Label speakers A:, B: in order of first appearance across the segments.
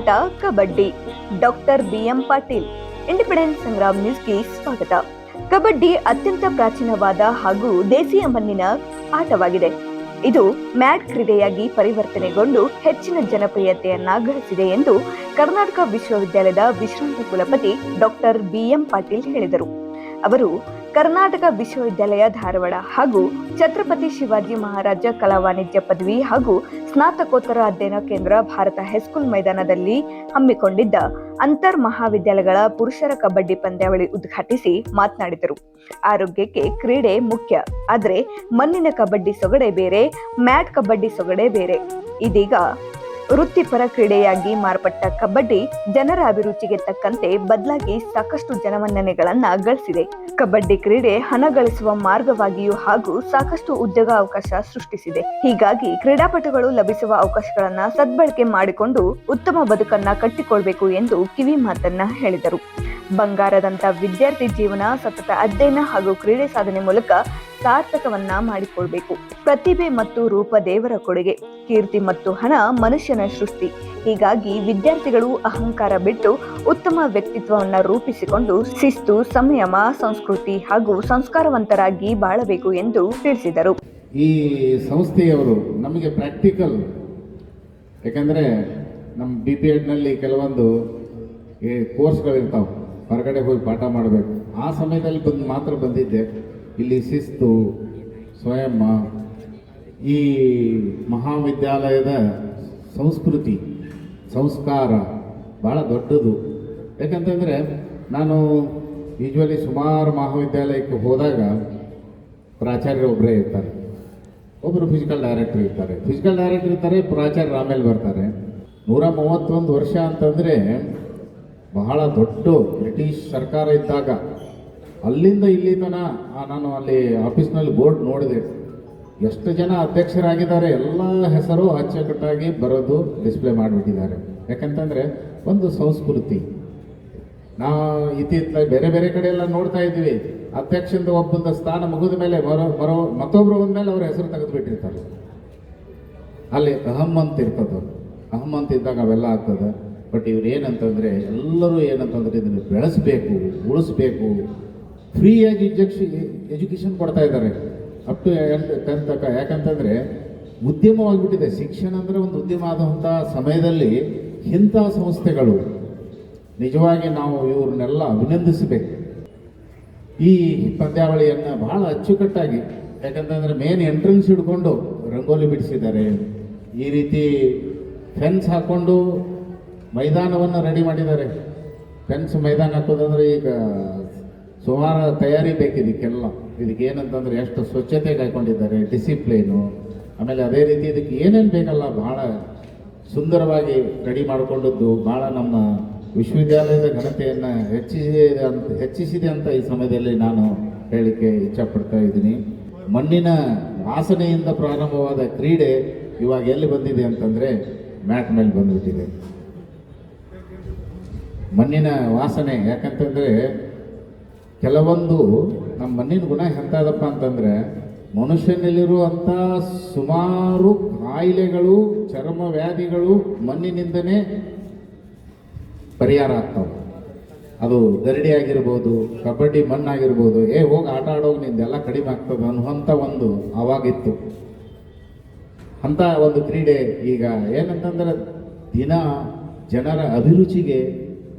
A: ಆಟ, kabaddi. Doctor B M Patil, independence Sangram ನ್ಯೂಸ್ಗೆ ಸ್ವಾಗತ. ಕಬಡ್ಡಿ ಅತ್ಯಂತ ಪ್ರಾಚೀನವಾದ ಹಾಗೂ ದೇಸಿಯ ಮಣ್ಣಿನ ಆಟವಾಗಿದೆ. ಇದು ಮ್ಯಾಟ್ ಕ್ರೀಡೆಯಾಗಿ ಪರಿವರ್ತನೆಗೊಂಡು ಹೆಚ್ಚಿನ ಜನಪ್ರಿಯತೆಯನ್ನ ಗಳಿಸಿದೆ ಎಂದು ಕರ್ನಾಟಕ ವಿಶ್ವವಿದ್ಯಾಲಯದ ವಿಶ್ರಾಂತ ಕುಲಪತಿ ಡಾಕ್ಟರ್ ಬಿ ಎಂ ಪಾಟೀಲ್ ಹೇಳಿದರು. ಅವರು ಕರ್ನಾಟಕ ವಿಶ್ವವಿದ್ಯಾಲಯ ಧಾರವಾಡ ಹಾಗೂ ಛತ್ರಪತಿ ಶಿವಾಜಿ ಮಹಾರಾಜ ಕಲಾ ವಾಣಿಜ್ಯ ಪದವಿ ಹಾಗೂ ಸ್ನಾತಕೋತ್ತರ ಅಧ್ಯಯನ ಕೇಂದ್ರ ಭಾರತ ಹೈಸ್ಕೂಲ್ ಮೈದಾನದಲ್ಲಿ ಹಮ್ಮಿಕೊಂಡಿದ್ದ ಅಂತರ್ ಮಹಾವಿದ್ಯಾಲಯಗಳ ಪುರುಷರ ಕಬಡ್ಡಿ ಪಂದ್ಯಾವಳಿ ಉದ್ಘಾಟಿಸಿ ಮಾತನಾಡಿದರು. ಆರೋಗ್ಯಕ್ಕೆ ಕ್ರೀಡೆ ಮುಖ್ಯ, ಆದರೆ ಮಣ್ಣಿನ ಕಬಡ್ಡಿ ಸೊಗಡೆ ಬೇರೆ, ಮ್ಯಾಟ್ ಕಬಡ್ಡಿ ಸೊಗಡೆ ಬೇರೆ. ಇದೀಗ ವೃತ್ತಿಪರ ಕ್ರೀಡೆಯಾಗಿ ಮಾರ್ಪಟ್ಟ ಕಬಡ್ಡಿ ಜನರ ಅಭಿರುಚಿಗೆ ತಕ್ಕಂತೆ ಬದಲಾಗಿ ಸಾಕಷ್ಟು ಜನಮನ್ನಣೆಗಳನ್ನ ಗಳಿಸಿದೆ. ಕಬಡ್ಡಿ ಕ್ರೀಡೆ ಹಣ ಗಳಿಸುವ ಮಾರ್ಗವಾಗಿಯೂ ಹಾಗೂ ಸಾಕಷ್ಟು ಉದ್ಯೋಗ ಅವಕಾಶ ಸೃಷ್ಟಿಸಿದೆ. ಹೀಗಾಗಿ ಕ್ರೀಡಾಪಟುಗಳು ಲಭಿಸುವ ಅವಕಾಶಗಳನ್ನ ಸದ್ಬಳಕೆ ಮಾಡಿಕೊಂಡು ಉತ್ತಮ ಬದುಕನ್ನ ಕಟ್ಟಿಕೊಳ್ಬೇಕು ಎಂದು ಕಿವಿ ಮಾತನ್ನ ಹೇಳಿದರು. ಬಂಗಾರದಂತ ವಿದ್ಯಾರ್ಥಿ ಜೀವನ, ಸತತ ಅಧ್ಯಯನ ಹಾಗೂ ಕ್ರೀಡೆ ಸಾಧನೆ ಮೂಲಕ ಸಾರ್ಥಕವನ್ನ ಮಾಡಿಕೊಳ್ಬೇಕು ಪ್ರತಿಭೆ ಮತ್ತು ರೂಪ ದೇವರ ಕೊಡುಗೆ, ಕೀರ್ತಿ ಮತ್ತು ಹಣ ಮನುಷ್ಯನ ಸೃಷ್ಟಿ. ಹೀಗಾಗಿ ವಿದ್ಯಾರ್ಥಿಗಳು ಅಹಂಕಾರ ಬಿಟ್ಟು ಉತ್ತಮ ವ್ಯಕ್ತಿತ್ವವನ್ನ ರೂಪಿಸಿಕೊಂಡು ಶಿಸ್ತು, ಸಂಯಮ, ಸಂಸ್ಕೃತಿ ಹಾಗೂ ಸಂಸ್ಕಾರವಂತರಾಗಿ ಬಾಳಬೇಕು ಎಂದು ತಿಳಿಸಿದರು.
B: ಈ ಸಂಸ್ಥೆಯವರು ನಮಗೆ ಪ್ರಾಕ್ಟಿಕಲ್, ಯಾಕಂದ್ರೆ ನಮ್ಮ ಬಿ ಪಿ ಎಡ್ನಲ್ಲಿ ಕೆಲವೊಂದು ಕೋರ್ಸ್ಗಳಿರ್ತಾವೆ. ಹೊರಗಡೆ ಹೋಗಿ ಪಾಠ ಮಾಡಬೇಕು. ಆ ಸಮಯದಲ್ಲಿ ಬಂದು ಮಾತ್ರ ಬಂದಿದ್ದೆ. ಇಲ್ಲಿ ಶಿಸ್ತು ಸ್ವಯಂ ಈ ಮಹಾವಿದ್ಯಾಲಯದ ಸಂಸ್ಕೃತಿ, ಸಂಸ್ಕಾರ ಭಾಳ ದೊಡ್ಡದು. ಯಾಕಂತಂದರೆ ನಾನು ಯೂಶ್ವಲಿ ಸುಮಾರು ಮಹಾವಿದ್ಯಾಲಯಕ್ಕೆ ಹೋದಾಗ ಪ್ರಾಚಾರ್ಯರು ಒಬ್ಬರೇ ಇರ್ತಾರೆ. ಒಬ್ಬರು ಫಿಸಿಕಲ್ ಡೈರೆಕ್ಟರ್ ಇರ್ತಾರೆ. ಫಿಸಿಕಲ್ ಡೈರೆಕ್ಟರ್ ಇರ್ತಾರೆ, ಪ್ರಾಚಾರ್ಯರು ಆಮೇಲೆ ಬರ್ತಾರೆ. ನೂರ ಮೂವತ್ತೊಂದು ವರ್ಷ ಅಂತಂದರೆ ಬಹಳ ದೊಡ್ಡ ಬ್ರಿಟಿಷ್ ಸರ್ಕಾರ ಇದ್ದಾಗ ಅಲ್ಲಿಂದ ಇಲ್ಲಿ ತನ ನಾನು ಅಲ್ಲಿ ಆಫೀಸ್ನಲ್ಲಿ ಬೋರ್ಡ್ ನೋಡಿದೆ. ಎಷ್ಟು ಜನ ಅಧ್ಯಕ್ಷರಾಗಿದ್ದಾರೆ, ಎಲ್ಲ ಹೆಸರು ಅಚ್ಚುಕಟ್ಟಾಗಿ ಬರೋದು ಡಿಸ್ಪ್ಲೇ ಮಾಡಿಬಿಟ್ಟಿದ್ದಾರೆ. ಯಾಕಂತಂದರೆ ಒಂದು ಸಂಸ್ಕೃತಿ. ನಾವು ಇತ್ತೀಚೆಗೆ ಬೇರೆ ಬೇರೆ ಕಡೆ ಎಲ್ಲ ನೋಡ್ತಾ ಇದ್ವಿ ಅಧ್ಯಕ್ಷದ ಒಬ್ಬಂದ ಸ್ಥಾನ ಮುಗಿದ ಮೇಲೆ ಬರೋ ಬರೋ ಮತ್ತೊಬ್ಬರು ಬಂದ್ಮೇಲೆ ಅವ್ರ ಹೆಸರು ತೆಗೆದು ಬಿಟ್ಟಿರ್ತಾರೆ ಅಲ್ಲಿ ಅಹಮ್ ಅಂತ ಇರ್ತದೆ. ಅಹಮ್ ಅಂತ ಇದ್ದಾಗ ಅವೆಲ್ಲ ಆಗ್ತದೆ. ಬಟ್ ಇವ್ರು ಏನಂತಂದರೆ, ಎಲ್ಲರೂ ಏನಂತಂದರೆ ಇದನ್ನು ಬೆಳೆಸಬೇಕು, ಉಳಿಸ್ಬೇಕು. ಫ್ರೀಯಾಗಿ ಎಜುಕ್ಷ ಎಜುಕೇಷನ್ ಕೊಡ್ತಾ ಇದ್ದಾರೆ. ಅಪ್ ಟು ಟೆನ್ ತನಕ ಯಾಕಂತಂದರೆ, ಉದ್ಯಮವಾಗಿಬಿಟ್ಟಿದೆ. ಶಿಕ್ಷಣ ಅಂದರೆ ಒಂದು ಉದ್ಯಮ ಆದಂಥ ಸಮಯದಲ್ಲಿ ಇಂಥ ಸಂಸ್ಥೆಗಳು ನಿಜವಾಗಿ ನಾವು ಇವ್ರನ್ನೆಲ್ಲ ಅಭಿನಂದಿಸಬೇಕು. ಈ ಪಂದ್ಯಾವಳಿಯನ್ನು ಬಹಳ ಅಚ್ಚುಕಟ್ಟಾಗಿ, ಯಾಕಂತಂದರೆ ಮೇನ್ ಎಂಟ್ರೆನ್ಸ್ ಹಿಡ್ಕೊಂಡು ರಂಗೋಲಿ ಬಿಡಿಸಿದ್ದಾರೆ. ಈ ರೀತಿ ಫೆನ್ಸ್ ಹಾಕ್ಕೊಂಡು ಮೈದಾನವನ್ನು ರೆಡಿ ಮಾಡಿದ್ದಾರೆ. ಫೆನ್ಸ್ ಮೈದಾನ ಹಾಕೋದಂದ್ರೆ ಈಗ ಸುಮಾರು ತಯಾರಿ ಬೇಕು ಇದಕ್ಕೆಲ್ಲ ಇದಕ್ಕೆ ಏನಂತಂದ್ರೆ ಎಷ್ಟು ಸ್ವಚ್ಛತೆ ಕಾಯ್ಕೊಂಡಿದ್ದಾರೆ ಡಿಸಿಪ್ಲೈನು ಆಮೇಲೆ ಅದೇ ರೀತಿ ಇದಕ್ಕೆ ಏನೇನು ಬೇಕಲ್ಲ, ಬಹಳ ಸುಂದರವಾಗಿ ರೆಡಿ ಮಾಡಿಕೊಂಡದ್ದು ಭಾಳ ನಮ್ಮ ವಿಶ್ವವಿದ್ಯಾಲಯದ ಘನತೆಯನ್ನು ಹೆಚ್ಚಿಸಿದೆ ಅಂತ ಹೆಚ್ಚಿಸಿದೆ ಅಂತ ಈ ಸಮಯದಲ್ಲಿ ನಾನು ಹೇಳಲಿಕ್ಕೆ ಇಚ್ಛಪಡ್ತಾ ಇದ್ದೀನಿ. ಮಣ್ಣಿನ ವಾಸನೆಯಿಂದ ಪ್ರಾರಂಭವಾದ ಕ್ರೀಡೆ ಇವಾಗ ಎಲ್ಲಿ ಬಂದಿದೆ ಅಂತಂದರೆ ಮ್ಯಾಟ್ ಮೇಲೆ ಬಂದುಬಿಟ್ಟಿದೆ. ಮಣ್ಣಿನ ವಾಸನೆ. ಯಾಕಂತಂದರೆ ಕೆಲವೊಂದು ನಮ್ಮ ಮಣ್ಣಿನ ಗುಣ ಎಂಥದಪ್ಪ ಅಂತಂದರೆ ಮನುಷ್ಯನಲ್ಲಿರುವಂಥ ಸುಮಾರು ಕಾಯಿಲೆಗಳು, ಚರ್ಮ ವ್ಯಾಧಿಗಳು ಮಣ್ಣಿನಿಂದನೇ ಪರಿಹಾರ ಆಗ್ತವೆ. ಅದು ಗರಡಿ ಆಗಿರ್ಬೋದು, ಕಬಡ್ಡಿ ಮಣ್ಣಾಗಿರ್ಬೋದು ಏ ಹೋಗಿ ಆಟ ಆಡೋಗಿ ನಿಂದೆಲ್ಲ ಕಡಿಮೆ ಆಗ್ತದೆ ಅನ್ನುವಂಥ ಒಂದು ಅವಾಗಿತ್ತು. ಅಂಥ ಒಂದು ಕ್ರೀಡೆ ಈಗ ಏನಂತಂದ್ರೆ ದಿನ ಜನರ ಅಭಿರುಚಿಗೆ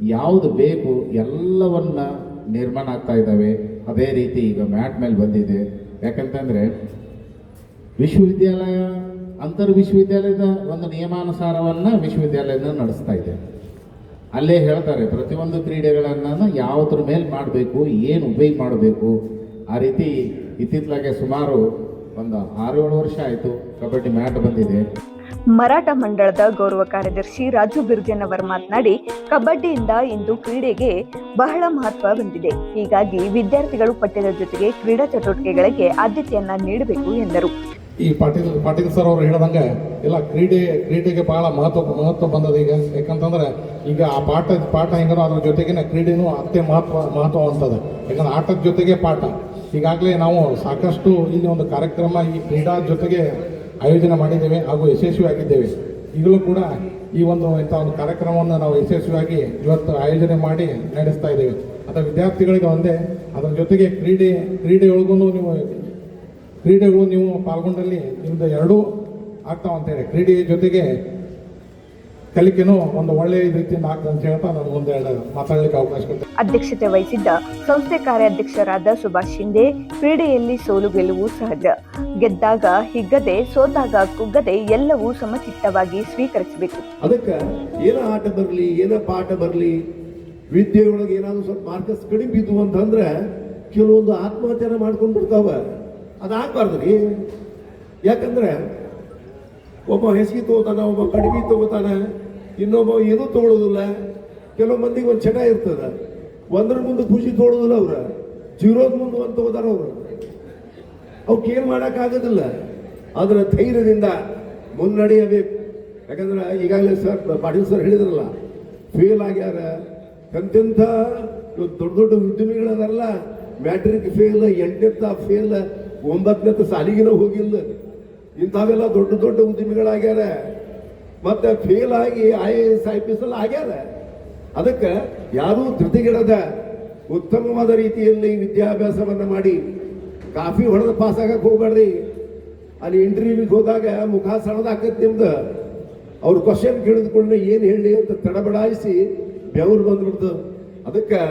B: ಯಾವುದು ಬೇಕು ಎಲ್ಲವನ್ನ ನಿರ್ಮಾಣ ಆಗ್ತಾ ಇದ್ದಾವೆ. ಅದೇ ರೀತಿ ಈಗ ಮ್ಯಾಟ್ ಮೇಲೆ ಬಂದಿದೆ. ಯಾಕಂತಂದರೆ ವಿಶ್ವವಿದ್ಯಾಲಯ ಅಂತರ್ ವಿಶ್ವವಿದ್ಯಾಲಯದ ಒಂದು ನಿಯಮಾನುಸಾರವನ್ನು ವಿಶ್ವವಿದ್ಯಾಲಯನ ನಡೆಸ್ತಾ ಇದೆ. ಅಲ್ಲೇ ಹೇಳ್ತಾರೆ, ಪ್ರತಿಯೊಂದು ಕ್ರೀಡೆಗಳನ್ನು ಯಾವುದ್ರ ಮೇಲೆ ಮಾಡಬೇಕು, ಏನು ಉಪಯೋಗ ಮಾಡಬೇಕು. ಆ ರೀತಿ ಇತ್ತಿತ್ತಲಾಗೆ ಸುಮಾರು ಒಂದು ವರ್ಷ ಆಯಿತು. ಕಬಡ್ಡಿ ಮ್ಯಾಟ್ ಬಂದಿದೆ.
A: ಮರಾಠ ಮಂಡಳದ ಗೌರವ ಕಾರ್ಯದರ್ಶಿ ರಾಜು ಬಿರ್ಜನ್ ಅವರು ಮಾತನಾಡಿ ಕಬಡ್ಡಿಯಿಂದ ಇಂದು ಕ್ರೀಡೆಗೆ ಬಹಳ ಮಹತ್ವ ಬಂದಿದೆ ಹೀಗಾಗಿ ವಿದ್ಯಾರ್ಥಿಗಳು ಪಠ್ಯದ ಜೊತೆಗೆ ಕ್ರೀಡಾ ಚಟುವಟಿಕೆಗಳಿಗೆ ಆದ್ಯತೆಯನ್ನ ನೀಡಬೇಕು ಎಂದರು.
C: ಈ ಪಾಟೀಲ್ ಪಾಟೀಲ್ ಸರ್ ಅವರು ಹೇಳ್ದಂಗೆ ಎಲ್ಲ ಕ್ರೀಡೆ ಕ್ರೀಡೆಗೆ ಬಹಳ ಮಹತ್ವ ಮಹತ್ವ ಬಂದದ ಈಗ. ಯಾಕಂತಂದ್ರೆ ಈಗ ಆ ಪಾಠ ಪಾಠ ಹೆಂಗನೋ ಅದ್ರ ಜೊತೆಗಿನ ಕ್ರೀಡೆನೂ ಅತ್ಯ ಮಹತ್ವ ಮಹತ್ವ ಅಂತದ ಯಾಕಂದ್ರೆ ಆಟದ ಜೊತೆಗೆ ಪಾಠ. ಈಗಾಗಲೇ ನಾವು ಸಾಕಷ್ಟು ಇಲ್ಲಿ ಒಂದು ಕಾರ್ಯಕ್ರಮ ಈ ಕ್ರೀಡಾ ಜೊತೆಗೆ ಆಯೋಜನೆ ಮಾಡಿದ್ದೇವೆ ಹಾಗೂ ಯಶಸ್ವಿಯಾಗಿದ್ದೇವೆ ಈಗಲೂ ಕೂಡ ಈ ಒಂದು ಇಂಥ ಒಂದು ಕಾರ್ಯಕ್ರಮವನ್ನು ನಾವು ಯಶಸ್ವಿಯಾಗಿ ಇವತ್ತು ಆಯೋಜನೆ ಮಾಡಿ ನಡೆಸ್ತಾ ಇದ್ದೇವೆ. ಅಥವಾ ವಿದ್ಯಾರ್ಥಿಗಳಿಗೆ ಒಂದೇ, ಅದರ ಜೊತೆಗೆ ಕ್ರೀಡೆ ಕ್ರೀಡೆಯೊಳಗೂ ನೀವು ಕ್ರೀಡೆಗಳು ನೀವು ಪಾಲ್ಗೊಂಡಲ್ಲಿ ನಿಮ್ಮದು ಎರಡೂ ಆಗ್ತಾವಂತೇಳಿ. ಕ್ರೀಡೆಯ ಕ್ರೀಡೆ ಜೊತೆಗೆ ಕಲಿಕೆನೂ ಒಂದು ಒಳ್ಳೆಯ ರೀತಿಯಿಂದ ಆಗ್ತದೆ ಅಂತ ಹೇಳ್ತಾ ನಾನು ಒಂದೆರಡು ಮಾತಾಡಲಿಕ್ಕೆ ಅವಕಾಶ ಕೊಡ್ತೇನೆ.
A: ಅಧ್ಯಕ್ಷತೆ ವಹಿಸಿದ್ದ ಸಂಸ್ಥೆ ಕಾರ್ಯಾಧ್ಯಕ್ಷರಾದ ಸುಭಾಷ್ ಶಿಂದೆ ಕ್ರೀಡೆಯಲ್ಲಿ ಸೋಲು ಗೆಲುವು ಸಹಜ. ಗೆದ್ದಾಗ ಹಿಗ್ಗದೆ ಸೋತಾಗ ಕುಗ್ಗದೆ ಎಲ್ಲವೂ ಸಮಚಿತ್ತವಾಗಿ ಸ್ವೀಕರಿಸಬೇಕು.
D: ಅದಕ್ಕೆ ಏನ ಆಟ ಬರಲಿ ಏನ ಪಾಠ ಬರಲಿ ವಿದ್ಯೆಯೊಳಗೆ ಏನಾದರೂ ಸ್ವಲ್ಪ ಮಾರ್ಕಸ್ ಕಡಿಮೆ ಬಿದ್ದು ಅಂತಂದ್ರೆ ಕೆಲವೊಂದು ಆತ್ಮಹತ್ಯೆನ ಮಾಡ್ಕೊಂಡು ಬಿಡ್ತಾವ ಅದಾಗಬಾರ್ದು ರೀ. ಯಾಕಂದ್ರೆ ಒಬ್ಬ ಹೆಸಿಗೆ ತಗೋತಾನ ಒಬ್ಬ ಕಡಿಮೆ ತಗೋತಾನ ಇನ್ನೊಬ್ಬ ಏನೂ ತಗೊಳ್ಳೋದಿಲ್ಲ ಕೆಲವು ಮಂದಿಗೆ ಒಂದು ಚಟ ಇರ್ತದ. ಒಂದ್ರ ಮುಂದೆ ಖುಷಿ ತೋಳೋದಿಲ್ಲ ಅವ್ರ. ಜೀರೋದ್ ಮುಂದೆ ಒಂದು ತಗೋತಾರ ಅವ್ರು. ಅವಕ್ಕೆ ಏನು ಮಾಡೋಕ್ಕಾಗೋದಿಲ್ಲ ಅದರ ಧೈರ್ಯದಿಂದ ಮುನ್ನಡೆಯಬೇಕು. ಯಾಕಂದ್ರೆ ಈಗಾಗಲೇ ಸರ್, ಪಾಟೀಲ್ ಸರ್ ಹೇಳಿದ್ರಲ್ಲ ಫೇಲ್ ಆಗ್ಯಾರ. ಎಂತೆಂಥ ದೊಡ್ಡ ದೊಡ್ಡ ಉದ್ಯಮಿಗಳದಾರಲ್ಲ ಮ್ಯಾಟ್ರಿಕ್ ಫೇಲ್ ಎಂಟನೇತ್ತ ಫೇಲ್ ಒಂಬತ್ತನೇ ಸಾಲಿಗಿನ ಹೋಗಿಲ್ಲ. ಇಂಥವೆಲ್ಲ ದೊಡ್ಡ ದೊಡ್ಡ ಉದ್ಯಮಿಗಳಾಗ್ಯಾರ, ಮತ್ತೆ ಫೇಲ್ ಆಗಿ I A S I P S ಎಲ್ಲ ಆಗ್ಯಾರ. ಅದಕ್ಕೆ ಯಾರೂ ಧೃತಿಗಿಡದ ಉತ್ತಮವಾದ ರೀತಿಯಲ್ಲಿ ವಿದ್ಯಾಭ್ಯಾಸವನ್ನು ಮಾಡಿ, ಕಾಫಿ ಹೊಡೆದು ಪಾಸ್ ಆಗಕ್ಕೆ ಹೋಗ್ಬೇಡ್ರಿ ಅಲ್ಲಿ ಇಂಟರ್ವ್ಯೂಗೆ ಹೋದಾಗ ಮುಖ ಸಣ್ಣದಾಕತ್ತೆ ನಿಮ್ದು. ಅವ್ರು ಕ್ವಶನ್ ಕೇಳಿದುಕೊಂಡು ಏನು ಹೇಳಿ ಅಂತ ತಡಬಡಾಯಿಸಿ ಬೆವರು ಬಂದ್ಬಿಡ್ತು. ಅದಕ್ಕೆ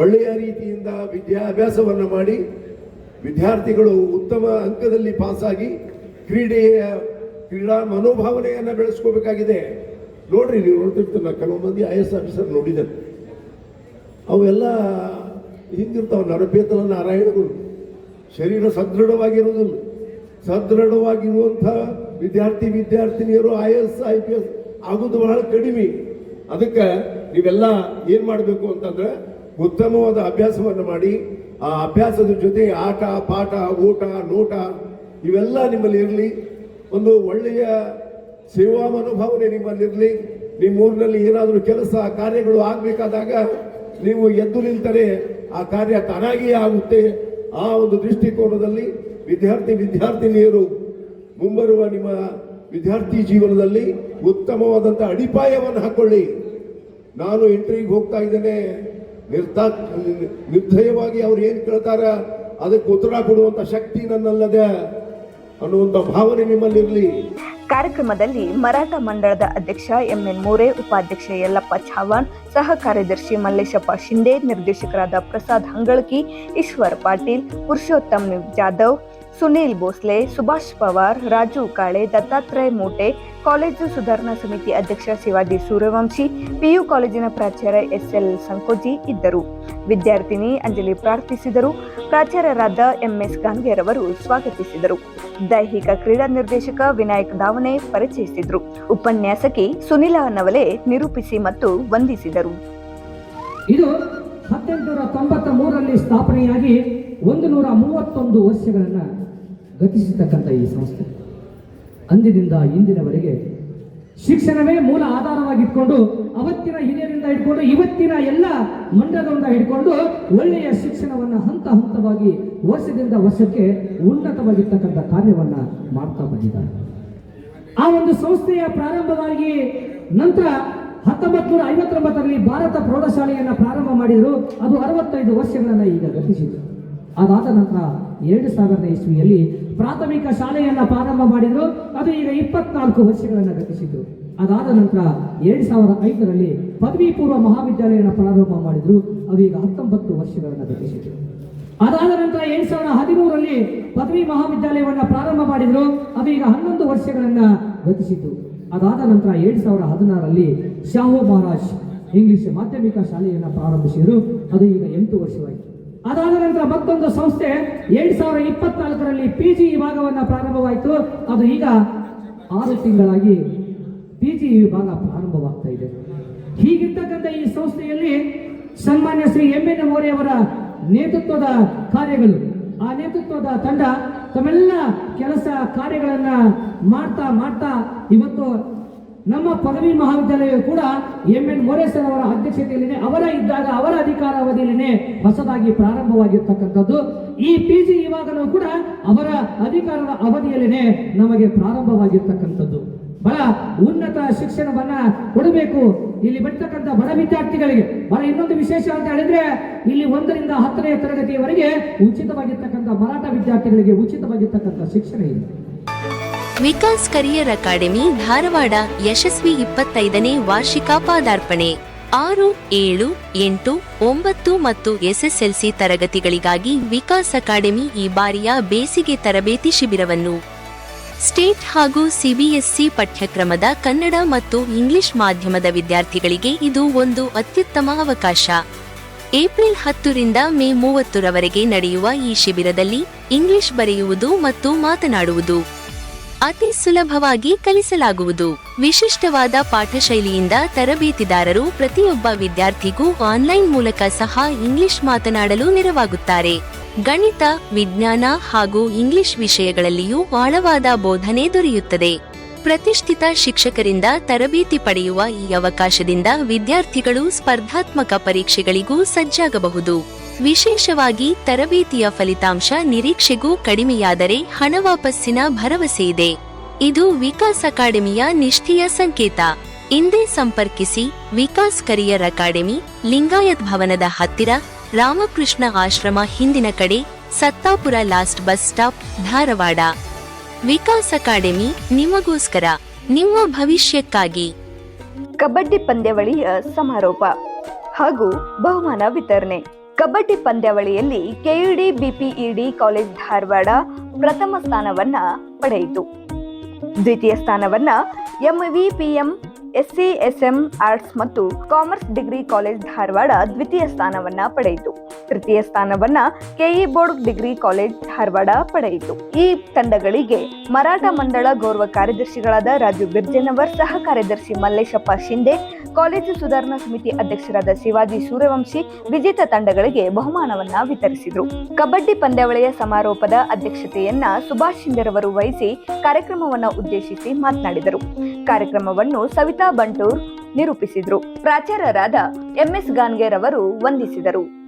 D: ಒಳ್ಳೆಯ ರೀತಿಯಿಂದ ವಿದ್ಯಾಭ್ಯಾಸವನ್ನು ಮಾಡಿ, ವಿದ್ಯಾರ್ಥಿಗಳು ಉತ್ತಮ ಅಂಕದಲ್ಲಿ ಪಾಸಾಗಿ ಕ್ರೀಡೆಯ ಕ್ರೀಡಾ ಮನೋಭಾವನೆಯನ್ನು ಬೆಳೆಸ್ಕೋಬೇಕಾಗಿದೆ. ನೋಡ್ರಿ ನೀವು ನೋಡ್ತಿರ್ತೀರ, ಕೆಲವು ಮಂದಿ ಐ ಎಸ್ ಆಫೀಸರ್ ನೋಡಿದ್ದಾರೆ. ಅವೆಲ್ಲ ಹಿಂದಿರ್ತಾವೆ ನರಬೇತಲ ನಾರಾಯಣಗಳು ಶರೀರ ಸದೃಢವಾಗಿರೋದಿಲ್ಲ ಸದೃಢವಾಗಿರುವಂಥ ವಿದ್ಯಾರ್ಥಿ, ವಿದ್ಯಾರ್ಥಿನಿಯರು I A, S I P ಆಗೋದು ಬಹಳ ಕಡಿಮೆ. ಅದಕ್ಕೆ ನೀವೆಲ್ಲ ಏನು ಮಾಡಬೇಕು ಅಂತಂದ್ರೆ ಉತ್ತಮವಾದ ಅಭ್ಯಾಸವನ್ನು ಮಾಡಿ, ಆ ಅಭ್ಯಾಸದ ಜೊತೆ ಆಟ, ಪಾಠ ಊಟ ನೋಟ ಇವೆಲ್ಲ ನಿಮ್ಮಲ್ಲಿ ಇರಲಿ. ಒಂದು ಒಳ್ಳೆಯ ಸೇವಾ ಮನೋಭಾವನೆ ನಿಮ್ಮಲ್ಲಿರಲಿ ನಿಮ್ಮ ಊರಿನಲ್ಲಿ ಏನಾದರೂ ಕೆಲಸ, ಕಾರ್ಯಗಳು ಆಗಬೇಕಾದಾಗ ನೀವು ಎದ್ದು ನಿಲ್ತರೆ ಆ ಕಾರ್ಯ ತಾನಾಗಿಯೇ ಆಗುತ್ತೆ. ಆ ಒಂದು ದೃಷ್ಟಿಕೋನದಲ್ಲಿ ವಿದ್ಯಾರ್ಥಿ ವಿದ್ಯಾರ್ಥಿನಿಯರು ಮುಂಬರುವ ನಿಮ್ಮ ವಿದ್ಯಾರ್ಥಿ ಜೀವನದಲ್ಲಿ ಉತ್ತಮವಾದಂಥ ಅಡಿಪಾಯವನ್ನು ಹಾಕೊಳ್ಳಿ. ನಾನು ಇಂಟ್ರಿಗೆ ಹೋಗ್ತಾ ಇದ್ದೇನೆ. ನಿರ್ಧಾ ನಿರ್ಧಯವಾಗಿ ಅವ್ರು ಏನು ಕೇಳ್ತಾರ, ಅದಕ್ಕೆ ಉತ್ತರ ಕೊಡುವಂಥ ಶಕ್ತಿ ನನ್ನಲ್ಲದೆ ಅನ್ನುವಂಥ ಭಾವನೆ ನಿಮ್ಮಲ್ಲಿರಲಿ
A: ಕಾರ್ಯಕ್ರಮದಲ್ಲಿ ಮರಾಠ ಮಂಡಳದ ಅಧ್ಯಕ್ಷ ಎಂಎನ್ ಮೋರೆ, ಉಪಾಧ್ಯಕ್ಷ ಯಲ್ಲಪ್ಪ ಛಾವಾಣ್ ಸಹ ಕಾರ್ಯದರ್ಶಿ ಮಲ್ಲೇಶಪ್ಪ ಶಿಂದೆ ನಿರ್ದೇಶಕರಾದ ಪ್ರಸಾದ್ ಹಂಗಳಕಿ, ಈಶ್ವರ್ ಪಾಟೀಲ್, ಪುರುಷೋತ್ತಮ್ ಜಾಧವ್, ಸುನೀಲ್ ಭೋಸ್ಲೆ, ಸುಭಾಷ್ ಪವಾರ್, ರಾಜು ಕಾಳೆ, ದತ್ತಾತ್ರೇಯ ಮೂಟೆ, ಕಾಲೇಜು ಸುಧಾರಣಾ ಸಮಿತಿ ಅಧ್ಯಕ್ಷ ಶಿವಾಜಿ ಸೂರ್ಯವಂಶಿ, ಪಿಯು ಕಾಲೇಜಿನ ಪ್ರಾಚಾರ್ಯ ಎಸ್ಎಲ್ ಸಂಕೋಜಿ ಇದ್ದರು. ವಿದ್ಯಾರ್ಥಿನಿ ಅಂಜಲಿ ಪ್ರಾರ್ಥಿಸಿದರು. ಪ್ರಾಚಾರ್ಯರಾದ ಎಂಎಸ್ ಗಾಂಧಿಯರವರು ಸ್ವಾಗತಿಸಿದರು. ದೈಹಿಕ ಕ್ರೀಡಾ ನಿರ್ದೇಶಕ ವಿನಾಯಕ್ ದಾವಣೆ ಪರಿಚಯಿಸಿದ್ರು. ಉಪನ್ಯಾಸಕಿ ಸುನಿಲಾ ನವಲೆ ನಿರೂಪಿಸಿ ಮತ್ತು ವಂದಿಸಿದರು.
E: ಇದು ಹತ್ತೆಂಟುನೂರ ತೊಂಬತ್ತ ಮೂರರಲ್ಲಿ ಸ್ಥಾಪನೆಯಾಗಿ ಒಂದು ನೂರ ಮೂವತ್ತೊಂದು ವರ್ಷಗಳನ್ನು ಗತಿಸಿರ್ತಕ್ಕಂಥ ಈ ಸಂಸ್ಥೆ. ಅಂದಿನಿಂದ ಇಂದಿನವರೆಗೆ ಶಿಕ್ಷಣವೇ ಮೂಲ ಆಧಾರವಾಗಿಟ್ಕೊಂಡು ಅವತ್ತಿನ ಹಿರಿಯರಿಂದ ಇಟ್ಕೊಂಡು ಇವತ್ತಿನ ಎಲ್ಲ ಮಂಡಲದಿಂದ ಹಿಡ್ಕೊಂಡು ಒಳ್ಳೆಯ ಶಿಕ್ಷಣವನ್ನು ಹಂತ ಹಂತವಾಗಿ ವರ್ಷದಿಂದ ವರ್ಷಕ್ಕೆ ಉನ್ನತವಾಗಿರ್ತಕ್ಕಂಥ ಕಾರ್ಯವನ್ನ ಮಾಡ್ತಾ ಬಂದಿದ್ದಾರೆ. ಆ ಒಂದು ಸಂಸ್ಥೆಯ ಪ್ರಾರಂಭವಾಗಿ ನಂತರ ಹತ್ತೊಂಬತ್ತು ನೂರ ಐವತ್ತೊಂಬತ್ತರಲ್ಲಿ ಭಾರತ ಪ್ರೌಢಶಾಲೆಯನ್ನ ಪ್ರಾರಂಭ ಮಾಡಿದರು. ಅದು ಅರವತ್ತೈದು ವರ್ಷಗಳನ್ನ ಈಗ ಗತಿಸಿತು ಅದಾದ ನಂತರ ಎರಡು ಸಾವಿರದ ಇಸ್ವಿಯಲ್ಲಿ ಪ್ರಾಥಮಿಕ ಶಾಲೆಯನ್ನ ಪ್ರಾರಂಭ ಮಾಡಿದ್ರು. ಅದು ಈಗ ಇಪ್ಪತ್ನಾಲ್ಕು ವರ್ಷಗಳನ್ನು ಗತಿಸಿತು. ಅದಾದ ನಂತರ ಎರಡು ಸಾವಿರದ ಐದರಲ್ಲಿ ಪದವಿ ಪೂರ್ವ ಮಹಾವಿದ್ಯಾಲಯನ ಪ್ರಾರಂಭ ಮಾಡಿದ್ರು. ಅದು ಈಗ ಹತ್ತೊಂಬತ್ತು ವರ್ಷಗಳನ್ನು ಗತಿಸಿತು. ಅದಾದ ನಂತರ ಎರಡು ಸಾವಿರದ ಹದಿಮೂರರಲ್ಲಿ ಪದವಿ ಮಹಾವಿದ್ಯಾಲಯವನ್ನ ಪ್ರಾರಂಭ ಮಾಡಿದ್ರು. ಅದು ಈಗ ಹನ್ನೊಂದು ವರ್ಷಗಳನ್ನು ಗತಿಸಿತು. ಅದಾದ ನಂತರ ಎರಡು ಸಾವಿರದ ಹದಿನಾರರಲ್ಲಿ ಶಾಹು ಮಹಾರಾಜ್ ಇಂಗ್ಲಿಷ್ ಮಾಧ್ಯಮಿಕ ಶಾಲೆಯನ್ನ ಪ್ರಾರಂಭಿಸಿದರು. ಅದು ಈಗ ಎಂಟು ವರ್ಷವಾಯಿತು. ಅದಾದ ನಂತರ ಮತ್ತೊಂದು ಸಂಸ್ಥೆ ಎರಡ್ ಸಾವಿರದ ಇಪ್ಪತ್ನಾಲ್ಕರಲ್ಲಿ ಪಿ ಜಿ ವಿಭಾಗವನ್ನ ಪ್ರಾರಂಭವಾಯಿತು. ಅದು ಈಗ ಆರು ತಿಂಗಳಾಗಿ ಪಿ ಜಿ ವಿಭಾಗ ಪ್ರಾರಂಭವಾಗ್ತಾ ಇದೆ. ಹೀಗಿರ್ತಕ್ಕಂಥ ಈ ಸಂಸ್ಥೆಯಲ್ಲಿ ಸನ್ಮಾನ್ಯ ಶ್ರೀ ಎಂ ಎನ್ ಮೋರೆಯವರ ನೇತೃತ್ವದ ಕಾರ್ಯಗಳು, ಆ ನೇತೃತ್ವದ ತಂಡ, ತಮ್ಮೆಲ್ಲ ಕೆಲಸ ಕಾರ್ಯಗಳನ್ನ ಮಾಡ್ತಾ ಮಾಡ್ತಾ ಇವತ್ತು ನಮ್ಮ ಪದವಿ ಮಹಾವಿದ್ಯಾಲಯ ಕೂಡ ಎಂ ಎನ್ ಮೊರೇಸರ್ ಅವರ ಅಧ್ಯಕ್ಷತೆಯಲ್ಲಿನೇ ಅವರ ಇದ್ದಾಗ ಅವರ ಅಧಿಕಾರಾವಧಿಯಲ್ಲಿನೇ ಹೊಸದಾಗಿ ಪ್ರಾರಂಭವಾಗಿರ್ತಕ್ಕಂಥದ್ದು. ಈ ಪಿ ಜಿ ಇವಾಗಲೂ ಕೂಡ ಅವರ ಅಧಿಕಾರದ ಅವಧಿಯಲ್ಲಿನೇ ನಮಗೆ ಪ್ರಾರಂಭವಾಗಿರ್ತಕ್ಕಂಥದ್ದು. ಬಹಳ ಉನ್ನತ ಶಿಕ್ಷಣವನ್ನ ಕೊಡಬೇಕು. ಇಲ್ಲಿ ಬರ್ತಕ್ಕಂಥ ಬಡ ವಿದ್ಯಾರ್ಥಿಗಳಿಗೆ ಬಹಳ ಇನ್ನೊಂದು ವಿಶೇಷ ಅಂತ ಹೇಳಿದ್ರೆ, ಇಲ್ಲಿ ಒಂದರಿಂದ ಹತ್ತನೇ ತರಗತಿಯವರೆಗೆ ಉಚಿತವಾಗಿರ್ತಕ್ಕಂಥ ಮರಾಠ ವಿದ್ಯಾರ್ಥಿಗಳಿಗೆ ಉಚಿತವಾಗಿರ್ತಕ್ಕಂಥ ಶಿಕ್ಷಣ ಇದೆ.
F: ವಿಕಾಸ್ ಕರಿಯರ್ ಅಕಾಡೆಮಿ, ಧಾರವಾಡ, ಯಶಸ್ವಿ ಇಪ್ಪತ್ತೈದನೇ ವಾರ್ಷಿಕ ಪಾದಾರ್ಪಣೆ. ಆರು, ಏಳು, ಎಂಟು, ಒಂಬತ್ತು ಮತ್ತು ಎಸ್ಎಸ್ಎಲ್ಸಿ ತರಗತಿಗಳಿಗಾಗಿ ವಿಕಾಸ್ ಅಕಾಡೆಮಿ ಈ ಬಾರಿಯ ಬೇಸಿಗೆ ತರಬೇತಿ ಶಿಬಿರವನ್ನು. ಸ್ಟೇಟ್ ಹಾಗೂ ಸಿಬಿಎಸ್ಇ ಪಠ್ಯಕ್ರಮದ ಕನ್ನಡ ಮತ್ತು ಇಂಗ್ಲಿಷ್ ಮಾಧ್ಯಮದ ವಿದ್ಯಾರ್ಥಿಗಳಿಗೆ ಇದು ಒಂದು ಅತ್ಯುತ್ತಮ ಅವಕಾಶ. ಏಪ್ರಿಲ್ ಹತ್ತರಿಂದ ಮೇ ಮೂವತ್ತರವರೆಗೆ ನಡೆಯುವ ಈ ಶಿಬಿರದಲ್ಲಿ ಇಂಗ್ಲಿಷ್ ಬರೆಯುವುದು ಮತ್ತು ಮಾತನಾಡುವುದು. ಅತಿ ಸುಲಭವಾಗಿ ಕಲಿಸಲಾಗುವುದು. ವಿಶಿಷ್ಟವಾದ ಪಾಠಶೈಲಿಯಿಂದ ತರಬೇತಿದಾರರು ಪ್ರತಿಯೊಬ್ಬ ವಿದ್ಯಾರ್ಥಿಗೂ ಆನ್ಲೈನ್ ಮೂಲಕ ಸಹ ಇಂಗ್ಲಿಷ್ ಮಾತನಾಡಲು ನೆರವಾಗುತ್ತಾರೆ. ಗಣಿತ, ವಿಜ್ಞಾನ ಹಾಗೂ ಇಂಗ್ಲಿಷ್ ವಿಷಯಗಳಲ್ಲಿಯೂ ಆಳವಾದ ಬೋಧನೆ ದೊರೆಯುತ್ತದೆ. ಪ್ರತಿಷ್ಠಿತ ಶಿಕ್ಷಕರಿಂದ ತರಬೇತಿ ಪಡೆಯುವ ಈ ಅವಕಾಶದಿಂದ ವಿದ್ಯಾರ್ಥಿಗಳು ಸ್ಪರ್ಧಾತ್ಮಕ ಪರೀಕ್ಷೆಗಳಿಗೂ ಸಜ್ಜಾಗಬಹುದು. ವಿಶೇಷವಾಗಿ ತರಬೇತಿಯ ಫಲಿತಾಂಶ ನಿರೀಕ್ಷೆಗೂ ಕಡಿಮೆಯಾದರೆ ಹಣ ವಾಪಸ್ಸಿನ ಭರವಸೆ ಇದೆ. ಇದು ವಿಕಾಸ್ ಅಕಾಡೆಮಿಯ ನಿಷ್ಠೆಯ ಸಂಕೇತ. ಇಂದೇ ಸಂಪರ್ಕಿಸಿ ವಿಕಾಸ್ ಕರಿಯರ್ ಅಕಾಡೆಮಿ, ಲಿಂಗಾಯತ್ ಭವನದ ಹತ್ತಿರ, ರಾಮಕೃಷ್ಣ ಆಶ್ರಮ ಹಿಂದಿನ ಕಡೆ, Sattapura last bus stop, Dharwad. Vikas academy ನಿಮಗೋಸ್ಕರ, ನಿಮ್ಮ ಭವಿಷ್ಯಕ್ಕಾಗಿ.
A: ಕಬಡ್ಡಿ ಪಂದ್ಯಾವಳಿಯ ಸಮಾರೋಪ ಹಾಗೂ ಬಹುಮಾನ ವಿತರಣೆ. ಕಬಡ್ಡಿ ಪಂದ್ಯಾವಳಿಯಲ್ಲಿ ಕೆಯುಡಿ ಬಿಪಿಇಡಿ ಕಾಲೇಜ್ ಧಾರವಾಡ ಪ್ರಥಮ ಸ್ಥಾನವನ್ನ ಪಡೆಯಿತು. ದ್ವಿತೀಯ ಸ್ಥಾನವನ್ನ ಎಂವಿಪಿಎಂ ಎಸ್ಸಿ ಎಸ್ಎಂ ಆರ್ಟ್ಸ್ ಮತ್ತು ಕಾಮರ್ಸ್ ಡಿಗ್ರಿ ಕಾಲೇಜ್ ಧಾರವಾಡ ದ್ವಿತೀಯ ಸ್ಥಾನವನ್ನ ಪಡೆಯಿತು. ತೃತೀಯ ಸ್ಥಾನವನ್ನ KE board degree college Dharwad ಪಡೆಯಿತು. ಈ ತಂಡಗಳಿಗೆ ಮರಾಠ ಮಂಡಳ ಗೌರವ ಕಾರ್ಯದರ್ಶಿಗಳಾದ ರಾಜು ಬಿರ್ಜನವರ್ ಸಹ ಕಾರ್ಯದರ್ಶಿ ಮಲ್ಲೇಶಪ್ಪ ಶಿಂದೆ ಕಾಲೇಜು ಸುಧಾರಣಾ ಸಮಿತಿ ಅಧ್ಯಕ್ಷರಾದ ಶಿವಾಜಿ ಸೂರ್ಯವಂಶಿ ವಿಜೇತ ತಂಡಗಳಿಗೆ ಬಹುಮಾನವನ್ನ ವಿತರಿಸಿದರು. ಕಬಡ್ಡಿ ಪಂದ್ಯಾವಳಿಯ ಸಮಾರೋಪದ ಅಧ್ಯಕ್ಷತೆಯನ್ನ ಸುಭಾಷ್ ಅವರು ವಹಿಸಿ ಕಾರ್ಯಕ್ರಮವನ್ನ ಉದ್ದೇಶಿಸಿ ಮಾತನಾಡಿದರು. ಕಾರ್ಯಕ್ರಮವನ್ನು ಸವಿತಾ ಬಂಟೂರ್ ನಿರೂಪಿಸಿದರು. ಪ್ರಾಚಾರ್ಯರಾದ ಎಂಎಸ್ ಗಾನ್ಗೇರ್ ಅವರು ವಂದಿಸಿದರು.